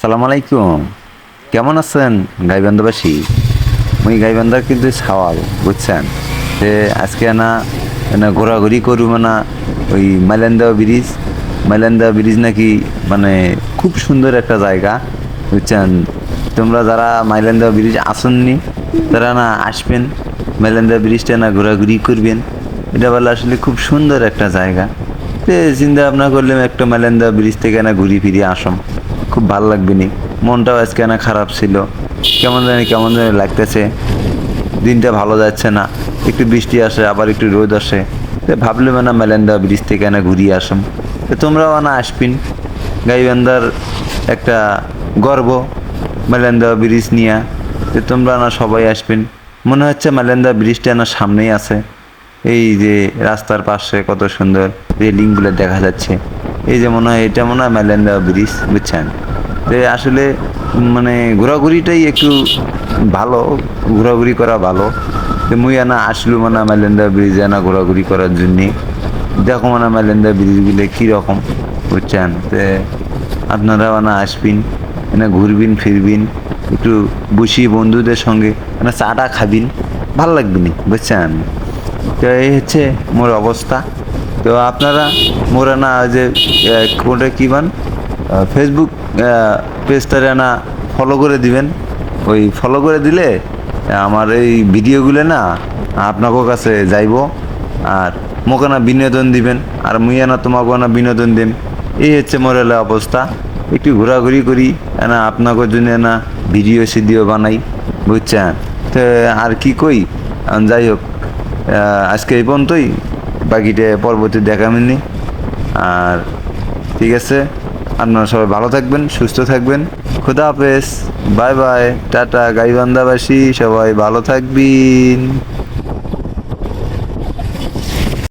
আসসালামু আলাইকুম। কেমন আছেন গাইবান্ধাবাসী? মুই গাইবান্ধার কিন্তু সাওয়াল, বুঝছেন? যে আজকে না না ঘোরাঘুরি করব না, ওই মাইলান্দা ব্রিজ। মাইলান্দা ব্রিজ নাকি মানে খুব সুন্দর একটা জায়গা, বুঝছেন? তোমরা যারা মাইলান্দা ব্রিজ আসেননি, তারা না আসবেন। মাইলান্দা ব্রিজটা না ঘোরাঘুরি করবেন। এটা বলে আসলে খুব সুন্দর একটা জায়গা। চিন্তা ভাবনা করলাম একটা মেলেন্দা ব্রিজ থেকে না ঘুরি ফিরে আসম। খুব ভালো লাগবে নি মনটাও আজকে না খারাপ ছিল। কেমন জানি কেমন জানি লাগতেছে। দিনটা ভালো যাচ্ছে না। একটু বৃষ্টি আসে, আবার একটু রোদ আসে। ভাবলাম না মেলেন্দা ব্রিজ থেকে না ঘুরিয়ে আসম। তো তোমরাও না আসবিন গাইবান্ধার একটা গর্ব মেলেন্দা ব্রিজ নিয়ে। তো তোমরা না সবাই আসবেন মনে হচ্ছে মেলেন্দা ব্রিজটা না সামনেই আছে। এই যে রাস্তার পাশে কত সুন্দর রেলিংগুলো দেখা যাচ্ছে। এই যে মনে হয় এটা মনে হয় মেলেন্দা ব্রিজ, বুঝছেন? তো আসলে মানে ঘোরাঘুরিটাই একটু ভালো, ঘোরাঘুরি করা ভালো। তো মুই আনা আসলু মানে মেলেন্দা ব্রিজ আনা ঘোরাঘুরি করার জন্যে। দেখো মানে মেলেন্দা ব্রিজগুলো কীরকম, বুঝছেন? তো আপনারা মানে আসবেন, এনে ঘুরবিন, ফিরবিন, একটু বসি বন্ধুদের সঙ্গে মানে চাটা খাবিন, ভালো লাগবে নি বুঝছেন? তো এই হচ্ছে মোর অবস্থা। তো আপনারা মোরা না যে কোনটা কী বান? ফেসবুক পেজটারে না ফলো করে দিবেন। ওই ফলো করে দিলে আমার এই ভিডিওগুলো না আপনাদের কাছে যাইব। আর মোকে না বিনোদন দিবেন। আর মুইয়া না তোমাকে না বিনোদন দিন এই হচ্ছে মোর এলা অবস্থা। একটু ঘোরাঘুরি করি না আপনাকে জন্য না ভিডিও সিডিও বানাই, বুঝছেন? তো আর কি কই? যাই হোক আজকে এই পর্যন্তই। বাকিটা পরবর্তী দেখাবেননি আর ঠিক আছে, আপনারা সবাই ভালো থাকবেন, সুস্থ থাকবেন। খুদা হাফেজ, বাই বাই, টাটা, গাইবান্ধাবাসী, সবাই ভালো থাকবেন।